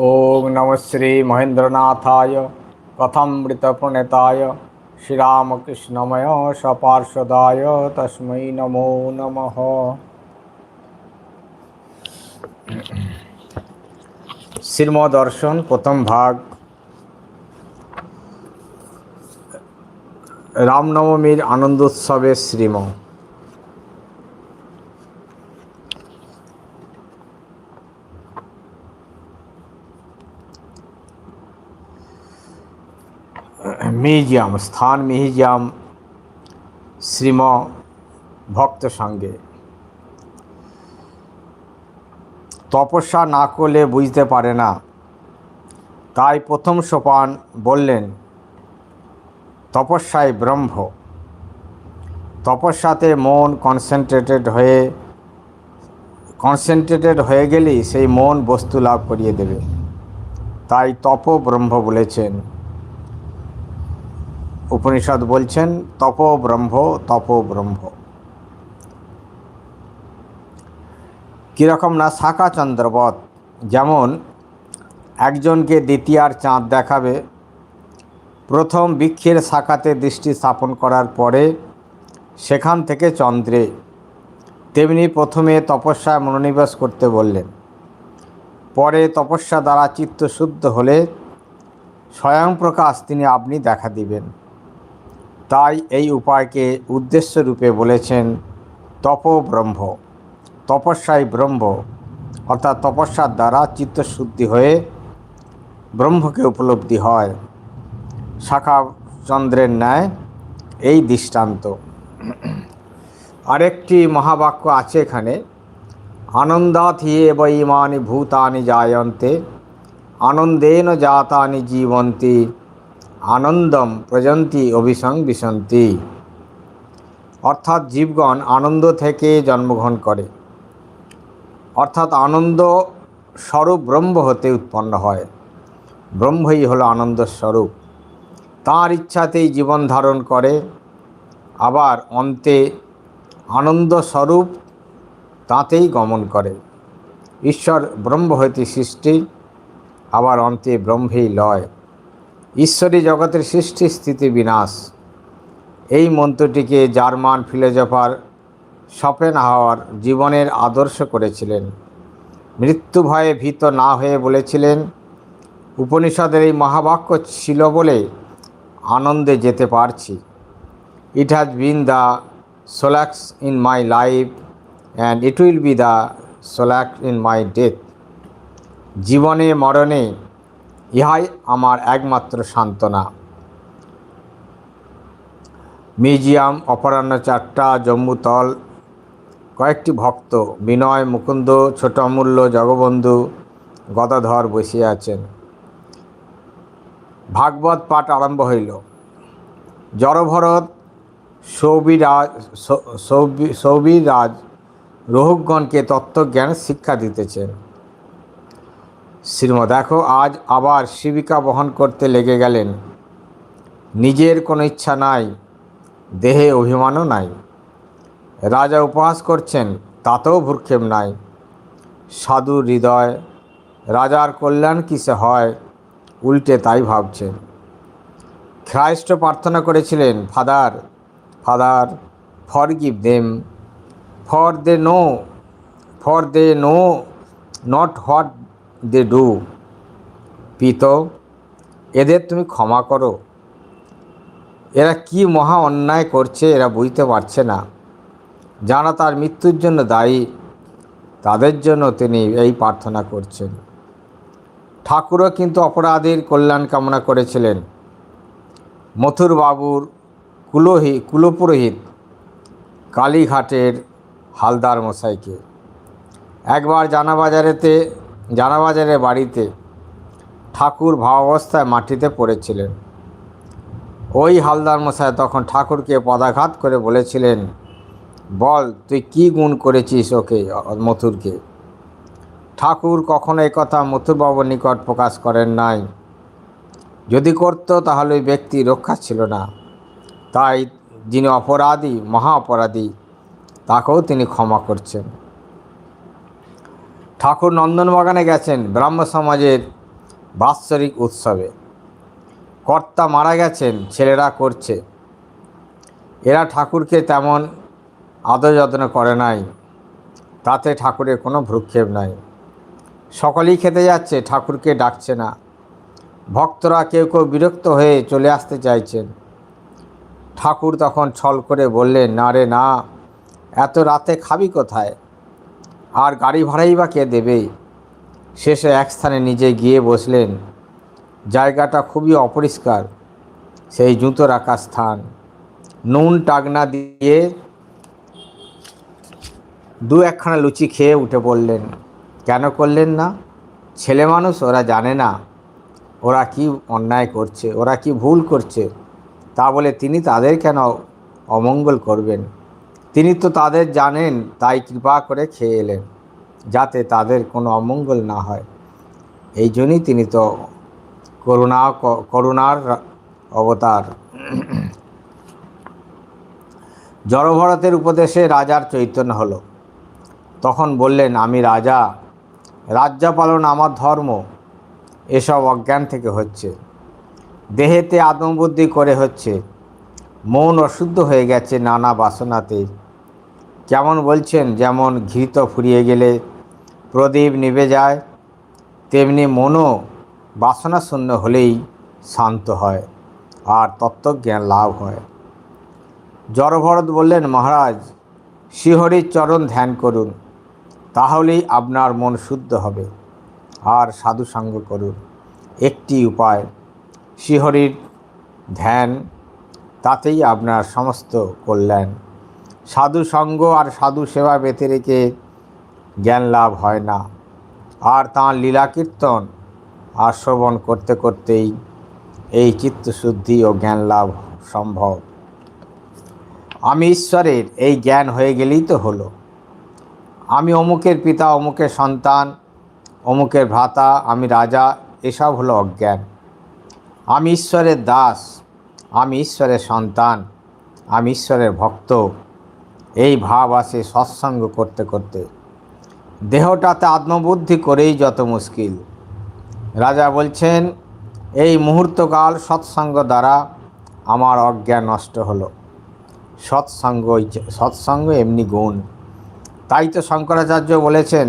ওম নম শ্রী মহেন্দ্রনাথায় কথামৃতপ্রণেতায় শ্রীরামকৃষ্ণময় সপার্শ্বদায় তস্मै নমো নমঃ। শ্রীমদর্শন, প্রথম ভাগ। রামনবমীর আনন্দোৎসবে শ্রীম। মিউজিয়াম স্থান মিউজিয়াম শ্রীম ভক্ত সঙ্গে। তপস্যা না করলে বুঝতে পারে না। তাই প্রথম সোপান বললেন তপস্যায় ব্রহ্ম। তপস্যাতে মন কনসেন্ট্রেটেড হয়ে কনসেন্ট্রেটেড হয়ে গেলেই সেই মন বস্তু লাভ করিয়ে দেবে। তাই তপ ব্রহ্ম বলেছেন। উপনিষদ বলছেন, তপ ব্রহ্ম তপ ব্রহ্ম। কীরকম না শাখা চন্দ্রবত যেমন একজনকে দ্বিতীয়ার চাঁদ দেখাবে, প্রথম বৃক্ষের শাখাতে দৃষ্টি স্থাপন করার পরে সেখান থেকে চন্দ্রে, তেমনি প্রথমে তপস্যায় মনোনিবেশ করতে বললেন। পরে তপস্যা দ্বারা চিত্ত শুদ্ধ হলে স্বয়ং প্রকাশ তিনি আপনি দেখা দিবেন। তাই এই উপায়কে উদ্দেশ্য রূপে বলেছেন তপ ব্রহ্ম তপস্যাই ব্রহ্ম, অর্থাৎ তপস্যার দ্বারা চিত্তশুদ্ধি হয়ে ব্রহ্মকে উপলব্ধি হয়। শাখা চন্দ্রের ন্যায় এই দৃষ্টান্ত। আরেকটি মহাবাক্য আছে এখানে আনন্দাত হিয়ে ইমানি ভূতানি জায়ন্তে, আনন্দেন জাতানি জীবন্তি আনন্দম প্রজন্তি অভিসং বিসন্তি অর্থাৎ জীবগণ আনন্দ থেকে জন্মগ্রহণ করে। অর্থাৎ আনন্দ স্বরূপ ব্রহ্ম হতে উৎপন্ন হয়। ব্রহ্মই হলো আনন্দ স্বরূপ। তাঁর ইচ্ছাতেই জীবন ধারণ করে। আবার অন্তে আনন্দ স্বরূপ তাঁতেই গমন করে। ঈশ্বর ব্রহ্ম হইতে সৃষ্টি, আবার অন্তে ব্রহ্মেই লয়। ঈশ্বরী জগতের সৃষ্টি স্থিতি বিনাশ। এই মন্ত্রটিকে জার্মান ফিলোজফার সপেন হাওয়ার জীবনের আদর্শ করেছিলেন। মৃত্যু ভয়ে ভীত না হয়ে বলেছিলেন, উপনিষদের এই মহাবাক্য ছিল বলে আনন্দে যেতে পারছি। It has been the solace in my life and it will be the solace in my death জীবনে, মরণে ইহাই আমার একমাত্র সান্ত্বনা। মিউজিয়াম অপরাহ্ন চারটা জম্মুতল কয়েকটি ভক্ত, বিনয়, মুকুন্দ, ছোট অমূল্য, জগবন্ধু, গদাধর বসিয়া আছেন। ভাগবত পাঠ আরম্ভ হইল। জড়ভরত, সৌবিরাজ সৌবিরাজ রহুগণকে তত্ত্বজ্ঞান শিক্ষা দিতেছেন। শ্রীম দেখো, আজ আবার শিবিকা বহন করতে লেগে গেলেন। নিজের কোনো ইচ্ছা নাই, দেহে অভিমানও নাই। রাজা উপহাস করছেন, তাতেও ভূক্ষেপ নাই। সাধু হৃদয়, রাজার কল্যাণ কিসে হয়, উল্টে তাই ভাবছেন খ্রাইস্ট প্রার্থনা করেছিলেন, father father, forgive them, for they know, for they know, not what they do. পিত এদের তুমি ক্ষমা করো। এরা কি মহা অন্যায় করছে এরা বুঝতে পারছে না। যারা তার মৃত্যুর জন্য দায়ী, তাদের জন্য তিনি এই প্রার্থনা করছেন। ঠাকুরও কিন্তু অপরাধীর কল্যাণ কামনা করেছিলেন। মথুর বাবুর কুলোহি, কুলপুরোহিত, কালীঘাটের হালদার মশাইকে। একবার জানাবাজারেতে জানাবাজারের বাড়িতে ঠাকুর ভাবাবস্থায় মাটিতে পড়েছিলেন। ওই হালদার মশাই তখন ঠাকুরকে পদাঘাত করে বলেছিলেন, বল, তুই কি গুণ করেছিস ওকে, মথুরকে? ঠাকুর কখনো কথা মথুরবাবুর নিকট প্রকাশ করেন নাই। যদি করত তাহলে ওই ব্যক্তি রক্ষা ছিল না। তাই যিনি অপরাধী, মহা অপরাধী, তাকেও তিনি ক্ষমা করছেন। ঠাকুর নন্দনবাগানে গেছেন ব্রাহ্ম সমাজের বাৎসরিক উৎসবে। কর্তা মারা গেছেন, ছেলেরা করছে। এরা ঠাকুরকে তেমন আদর যত্ন করে নাই। তাতে ঠাকুরের কোনো ভ্রুক্ষেপ নাই। সকলেই খেতে যাচ্ছে, ঠাকুরকে ডাকছে না। ভক্তরা কেউ কেউ বিরক্ত হয়ে চলে আসতে চাইছেন। ঠাকুর তখন ছল করে বললেন, না রে, না। এত রাতে খাবি কোথায়? আর গাড়ি ভাড়াই বা কে দেবে? শেষে এক স্থানে নিজে গিয়ে বসলেন। জায়গাটা খুবই অপরিষ্কার, সেই জুতো রাখা স্থান। নুন টাগনা দিয়ে দু একখানা লুচি খেয়ে উঠে পড়লেন। কেন করলেন না? ছেলে মানুষ, ওরা জানে না। ওরা কি অন্যায় করছে? ওরা কি ভুল করছে? তা বলে তিনি তাদের কেন অমঙ্গল করবেন? তিনি তো তাদের জানেন, তাই কৃপা করে খেয়ে এলেন, যাতে তাদের কোনো অমঙ্গল না হয়। এই জন্যই তিনি তো করুণা, করুণার অবতার। জড়ভরতের উপদেশে রাজার চৈতন্য হলো। তখন বললেন, আমি রাজা রাজ্য পালন আমার ধর্ম, এসব অজ্ঞান থেকে হচ্ছে। দেহেতে আত্মবুদ্ধি করে হচ্ছে, মন অশুদ্ধ হয়ে গেছে নানা বাসনাতে। কেমন বলছেন, যেমন ঘৃত ফুরিয়ে গেলে প্রদীপ নিভে যায়, তেমনি মনও বাসনাশূন্য হলেই শান্ত হয় আর তত্ত্বজ্ঞান লাভ হয়। জড়ভরত বললেন, মহারাজ শ্রীহরির চরণ ধ্যান করুন, তাহলেই আপনার মন শুদ্ধ হবে আর সাধু সঙ্গ করুন। একটি উপায় শ্রীহরির ধ্যান, তাতেই আপনার সমস্ত কল্যাণ। সাধু সঙ্গ আর সাধু সেবা বেঁধে রেখে জ্ঞান লাভ হয় না। আর তাঁর লীলা কীর্তন আর শ্রবণ করতে করতেই এই চিত্তশুদ্ধি ও জ্ঞান লাভ সম্ভব। আমি ঈশ্বরের এই জ্ঞান হয়ে গেলেই তো হলো। আমি অমুকের পিতা, অমুকের সন্তান, অমুকের ভ্রাতা, আমি রাজা, এসব হলো অজ্ঞান। আমি ঈশ্বরের দাস, আমি ঈশ্বরের সন্তান, আমি ঈশ্বরের ভক্ত এই ভাব আসে সৎসঙ্গ করতে করতে। দেহটাতে আত্মবুদ্ধি করেই যত মুশকিল। রাজা বলছেন, এই মুহূর্তকাল সৎসঙ্গ দ্বারা আমার অজ্ঞান নষ্ট হলো। সৎসঙ্গ সৎসঙ্গ এমনি গুণ। তাই তো শঙ্করাচার্য বলেছেন,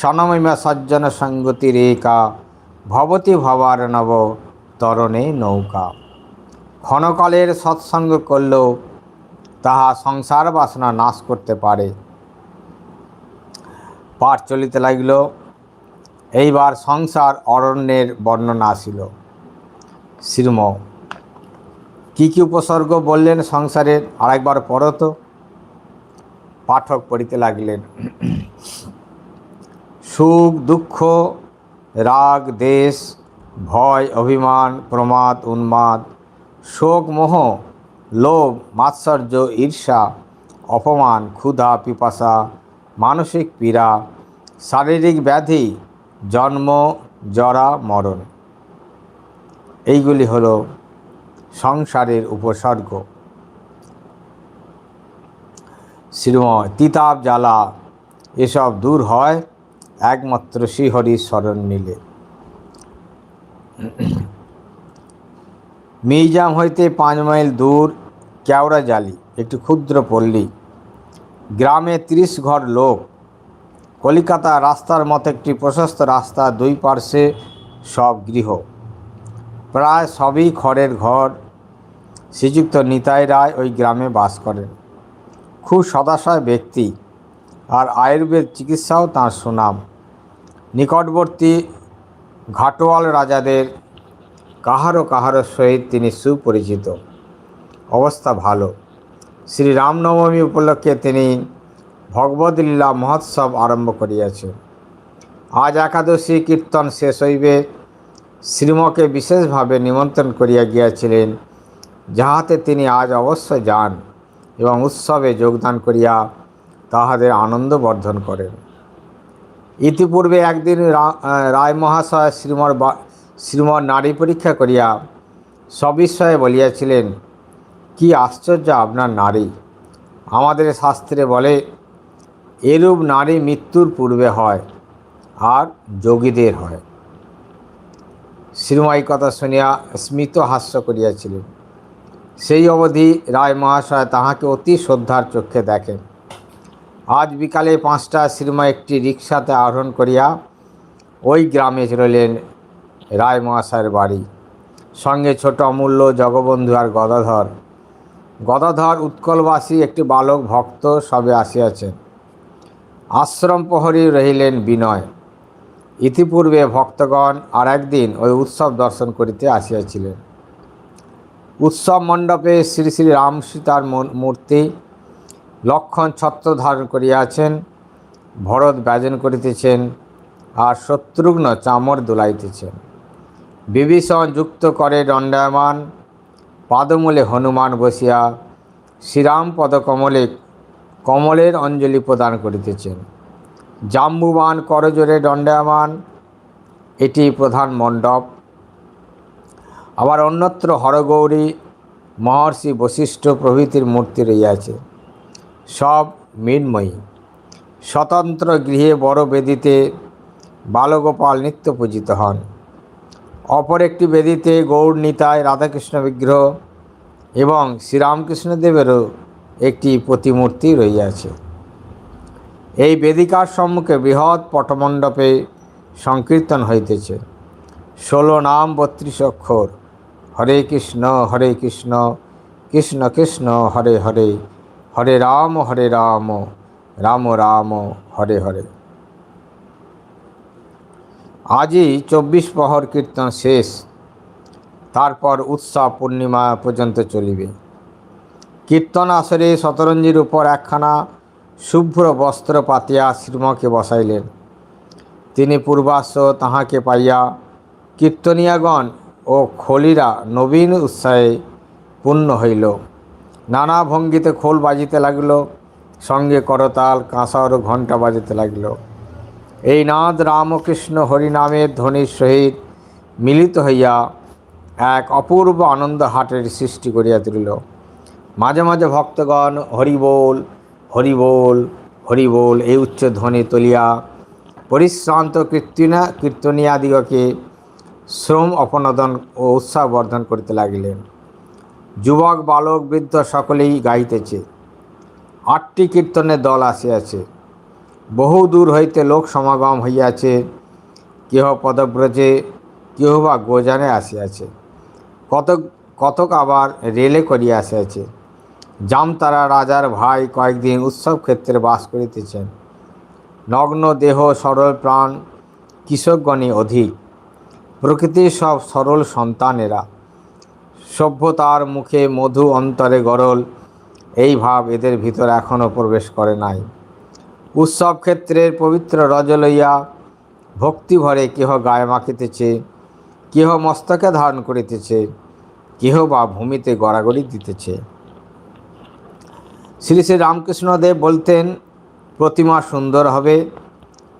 সনমিমা সজ্জন সঙ্গতি রেখা, ভবতি ভবার নব তরণে নৌকা। ক্ষণকালের সৎসঙ্গ করলেও তাহা সংসার বাসনা নাশ করতে পারে। পাঠ চলিতে লাগিল, এইবার সংসার অরণ্যের বর্ণনা আসিল। শ্রীম কি কি উপসর্গ বললেন সংসারের? আরেকবার পড়ত পাঠক পড়িতে লাগলেন, সুখ, দুঃখ, রাগ, দেশ, ভয়, অভিমান, প্রমাদ, উন্মাদ, শোক, মোহ লোভ, মাৎসর্য, ঈর্ষা, অপমান, ক্ষুধা, পিপাসা, মানসিক পীড়া, শারীরিক ব্যাধি, জন্ম, জরা, মরণ। এইগুলি হল সংসারের উপসর্গ। শ্রীময় তিতাব জ্বালা, এসব দূর হয় একমাত্র শ্রীহরির স্মরণ নিলে। মির্জাম হইতে পাঁচ মাইল দূর কেওড়া জালি, একটি ক্ষুদ্র পল্লী। গ্রামে ত্রিশ ঘর লোক। কলিকাতা রাস্তার মতো একটি প্রশস্ত রাস্তা, দুই পার্শ্বে সব গৃহ। প্রায় সবই খড়ের ঘর। শ্রীযুক্ত নিতাই রায় ওই গ্রামে বাস করেন। খুব সদাশয় ব্যক্তি, আর আয়ুর্বেদ চিকিৎসাও তাঁর সুনাম। নিকটবর্তী ঘাটোয়াল রাজাদের কাহারও কাহারও সহিত তিনি সুপরিচিত। অবস্থা ভালো। শ্রী রামনবমী উপলক্ষে তিনি ভগবদলীলা মহোৎসব আরম্ভ করিয়াছেন। আজ একাদশী কীর্তন শেষ হইবে, শ্রীমকে বিশেষভাবে নিমন্ত্রণ করিয়া গিয়াছিলেন, যাহাতে তিনি আজ অবশ্য যান এবং উৎসবে যোগদান করিয়া তাহাদের আনন্দ বর্ধন করেন। ইতিপূর্বে একদিন রায় মহাশয় শ্রীমর শ্রীমর নারী পরীক্ষা করিয়া সবিস্ময়ে বলিয়াছিলেন, কি আশ্চর্য আপনার নারী। আমাদের শাস্ত্রে বলে, এরূপ নারী মৃত্যুর পূর্বে হয় আর যোগীদের হয়। শ্রীমাই কথা শুনিয়া স্মিত হাস্য করিয়াছিলেন। সেই অবধি রায় মহাশয় তাহাকে অতি শ্রদ্ধার চক্ষে দেখেন। আজ বিকালে পাঁচটা শ্রীমা একটি রিক্সাতে আরোহণ করিয়া ওই গ্রামে রইলেন রায় মহাশয়ের বাড়ি। সঙ্গে ছোট অমূল্য, জগবন্ধু আর গদাধর। গদাধর উৎকলবাসী একটি বালক ভক্ত সবে আসিয়াছেন। আশ্রম প্রহরী রহিলেন বিনয়। ইতিপূর্বে ভক্তগণ আর একদিন ওই উৎসব দর্শন করিতে আসিয়াছিলেন। উৎসব মণ্ডপে শ্রী শ্রী রাম সীতার মূর্তি লক্ষণ ছত্র ধারণ করিয়াছেন, ভরত ব্যজন করিতেছেন আর শত্রুঘ্ন চামর দোলাইতেছেন। বিভীষণ যুক্ত করে দণ্ডায়মান, পাদমূলে হনুমান বসিয়া শ্রীরাম পদকমলে কমলের অঞ্জলি প্রদান করিতেছেন। জাম্বুবান করজোরে দণ্ডায়মান, এটি প্রধান মণ্ডপ। আবার অন্যত্র হরগৌরী, মহর্ষি বশিষ্ঠ প্রভৃতির মূর্তি রইয়াছে সব মৃন্ময়ী। স্বতন্ত্র গৃহে বড় বেদিতে বালগোপাল নিত্য পূজিত হন। অপর একটি বেদিতে গৌর নিতায় রাধাকৃষ্ণ বিগ্রহ এবং শ্রীরামকৃষ্ণদেবেরও একটি প্রতিমূর্তি রইয়াছে এই বেদিকার সম্মুখে বৃহৎ পটমণ্ডপে সংকীর্তন হইতেছে। ষোলো নাম, বত্রিশ অক্ষর, হরে কৃষ্ণ হরে কৃষ্ণ কৃষ্ণ কৃষ্ণ, হরে হরে হরে রাম হরে রাম রাম রাম, হরে হরে। আজই চব্বিশ প্রহর কীর্তন শেষ, তারপর উৎসব পূর্ণিমা পর্যন্ত চলিবে। কীর্তন আসরে শতরঞ্জির উপর একখানা শুভ্র বস্ত্র পাতিয়া শ্রীমকে বসাইলেন। তিনি পূর্বাশ্ব তাহাকে পাইয়া কীর্তনিয়াগণ ও খলিরা নবীন উৎসাহে পূর্ণ হইল। নানা ভঙ্গিতে খোল বাজিতে লাগল, সঙ্গে করতাল কাঁসার ঘণ্টা বাজিতে লাগল। এই নাদ রামকৃষ্ণ হরিনামের ধ্বনির সহিত মিলিত হইয়া এক অপূর্ব আনন্দ হাটের সৃষ্টি করিয়া তুলিল। মাঝে মাঝে ভক্তগণ হরিবোল হরিবোল হরিবোল এই উচ্চ ধ্বনি তুলিয়া পরিশ্রান্ত কীর্তনা, কীর্তনিয়াদিগকে শ্রম অপনোদন ও উৎসাহ বর্ধন করিতে লাগিলেন। যুবক, বালক, বৃদ্ধ সকলেই গাইতেছে আটটি কীর্তনের দল আসিয়াছে। বহু দূর হইতে লোক সমাগম হইয়াছে, কেহ পদব্রজে, কেহ বা গোজানে আসিয়াছে। কতক কতক আবার রেলে করিয়া আসিয়াছে। জামতারা রাজার ভাই কয়েকদিন উৎসব ক্ষেত্রে বাস করিতেছেন। নগ্ন দেহ, সরল প্রাণ, কৃষকগণই অধিক। প্রকৃতির সব সরল সন্তানেরা। সভ্যতার মুখে মধু অন্তরে গরল এই ভাব এদের ভিতর এখনও প্রবেশ করে নাই। উৎসব ক্ষেত্রের পবিত্র রজ লইয়া ভক্তিভরে কেহ গায়ে মাখিতেছে, কেহ মস্তকে ধারণ করিতেছে, কেহ বা ভূমিতে গড়াগড়ি দিতেছে। শ্রী শ্রী রামকৃষ্ণদেব বলতেন, প্রতিমা সুন্দর হবে,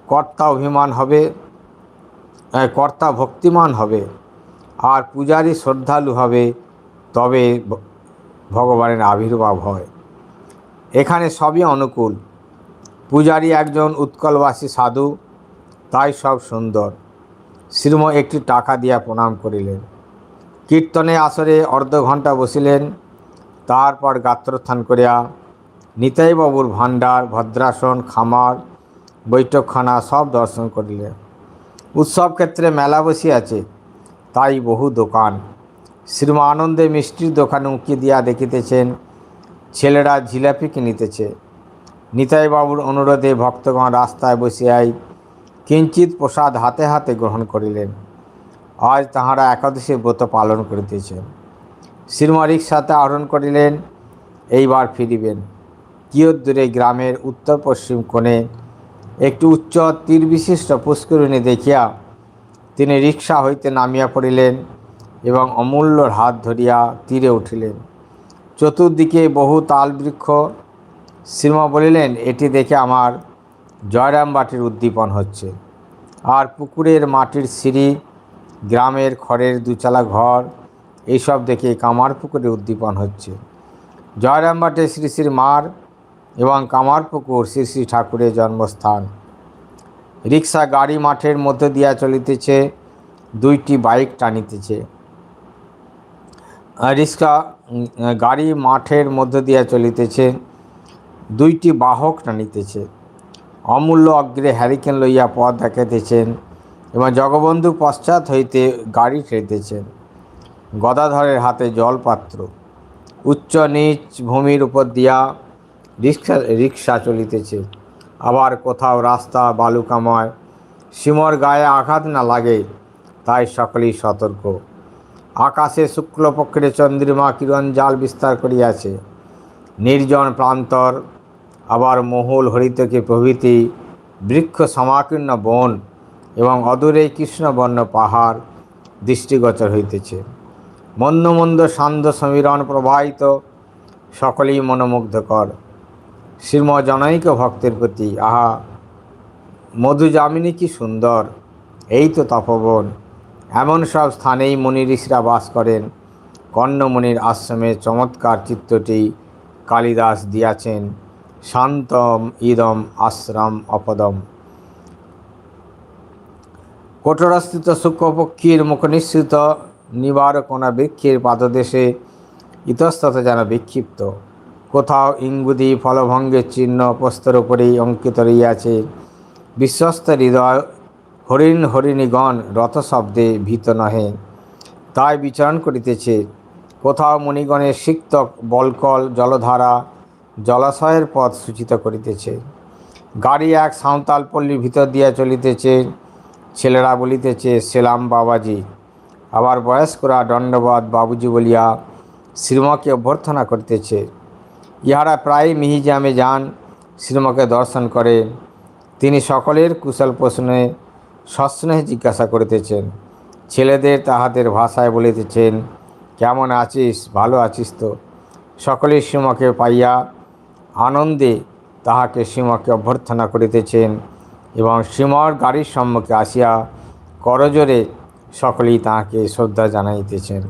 কর্তা অভিমান হবে কর্তা ভক্তিমান হবে, আর পূজারী শ্রদ্ধালু হবে, তবে ভগবানের আবির্ভাব হয়। এখানে সবই অনুকূল। পূজারী একজন উৎকলবাসী সাধু, তাই সব সুন্দর। শ্রীম একটি টাকা দিয়া প্রণাম করিলেন। কীর্তনে আসরে অর্ধ ঘণ্টা বসিলেন। তারপর গাত্রোত্থান করিয়া নিতাইবাবুর ভাণ্ডার, ভদ্রাসন, খামার, বৈঠকখানা সব দর্শন করিলেন। উৎসব ক্ষেত্রে মেলা বসিয়াছে, তাই বহু দোকান। শ্রীমা আনন্দে মিষ্টির দোকানে উঁকি দিয়া দেখিতেছেন, ছেলেরা জিলাপি কিনিতেছে। নিতাইবাবুর অনুরোধে ভক্তগণ রাস্তায় বসিয়াই কিঞ্চিত প্রসাদ হাতে হাতে গ্রহণ করিলেন। আজ তাহারা একাদশী ব্রত পালন করিতেছেন। শ্রীমা রিক্সাতে আরোহণ করিলেন, এইবার ফিরিবেন। কিয়দ্দূরে গ্রামের উত্তর পশ্চিম কোণে একটি উচ্চ তীর বিশিষ্ট পুষ্করিণী দেখিয়া তিনি রিক্সা হইতে নামিয়া পড়িলেন এবং অমূল্যর হাত ধরিয়া তীরে উঠিলেন। চতুর্দিকে বহু তাল বৃক্ষ শ্রীমা বলিলেন, এটি দেখে আমার জয়রাম বাটির উদ্দীপন হচ্ছে। আর পুকুরের মাটির সিঁড়ি, গ্রামের খড়ের দুচালা ঘর, এইসব দেখে কামার পুকুরে উদ্দীপন হচ্ছে। জয়রামবাটে শ্রী শ্রী মার এবং কামারপুকুর শ্রী শ্রী ঠাকুরের জন্মস্থান। রিক্সা গাড়ি মাঠের মধ্য দিয়া চলিতেছে, দুইটি বাইক টানিতেছে। রিক্সা গাড়ি মাঠের মধ্য দিয়া চলিতেছে। দুইটি বাহক টানিতেছে। অমূল্য অগ্রে হ্যারিকেন লইয়া পথ দেখাইতেছেন এবং জগবন্ধু পশ্চাৎ হইতে গাড়ি ঠেলিতেছেন গদাধরের হাতে জলপাত্র। উচ্চ নিচ ভূমির উপর দিয়া রিক্সা রিক্সা চলিতেছে। আবার কোথাও রাস্তা, বালুকাময় সীমর গায়ে আঘাত না লাগে, তাই সকলেই সতর্ক। আকাশে শুক্লপক্ষে চন্দ্রিমা কিরণ জাল বিস্তার করিয়াছে। নির্জন প্রান্তর আবার মহুল হরিতকে প্রভৃতি বৃক্ষ সমাকীর্ণ বন এবং অদূরে কৃষ্ণবর্ণ পাহাড় দৃষ্টিগোচর হইতেছে। মন্দ মন্দ সান্ধ্য সমীরণ প্রবাহিত সকলেই মনোমুগ্ধকর। শ্রীম জনৈক ভক্তের প্রতি, আহা মধুযামিনী কি সুন্দর, এই তো তপবন। এমন সব স্থানেই মুনি ঋষিরা বাস করেন। কর্ণমণির আশ্রমে চমৎকার চিত্রটি কালিদাস দিয়াছেন। শান্তম, ইদম, আশ্রম, অপদম। কঠোরস্থিত শুক্রপক্ষীর মুখনিঃসৃত নিবারকোনা বৃক্ষের পাদদেশে ইতস্তত যেন বিক্ষিপ্ত। কোথাও ইঙ্গুদি ফলভঙ্গের চিহ্ন প্রস্তর উপরেই অঙ্কিত রইয়াছে বিশ্বস্ত হৃদয়, হরিণ হরিণীগণ রথশব্দে ভীত নহে। তাই বিচরণ করিতেছে। কোথাও মণিগণের সিক্ত বলকল জলধারা জলাশয়ের পথ সূচিত করিতেছে। গাড়ি এক সাঁওতাল পল্লীর ভিতর দিয়া চলিতেছে। ছেলেরা বলিতেছে, সেলাম বাবাজি। আবার বয়স্করা দণ্ডবাদ বাবুজি বলিয়া শ্রীমকে অভ্যর্থনা করিতেছে। ইহারা প্রায় মিহিজামে যান, শ্রীমকে দর্শন করে। তিনি সকলের কুশল প্রশ্নে সস্নেহে জিজ্ঞাসা করিতেছেন। ছেলেদের তাহাদের ভাষায় বলিতেছেন, কেমন আছিস? ভালো আছিস তো? সকলেই শ্রীমকে পাইয়া আনন্দে তাহাকে সীমাকে অভ্যর্থনা করিতেছেন এবং সীমার গাড়ির সম্মুখে আসিয়া করজোরে সকলেই তাহাকে শ্রদ্ধা জানাইতেছেন।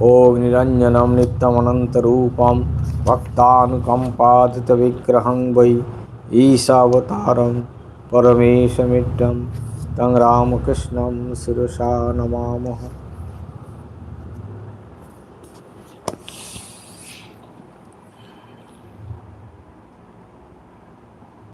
ও নিরঞ্জনম নিত্যমনন্তরূপম ভক্তানুকম্পাদিত বিগ্রহং বৈ ঈশাবতারম পরমেশমিটম তং রামকৃষ্ণম শিরসা নমামহ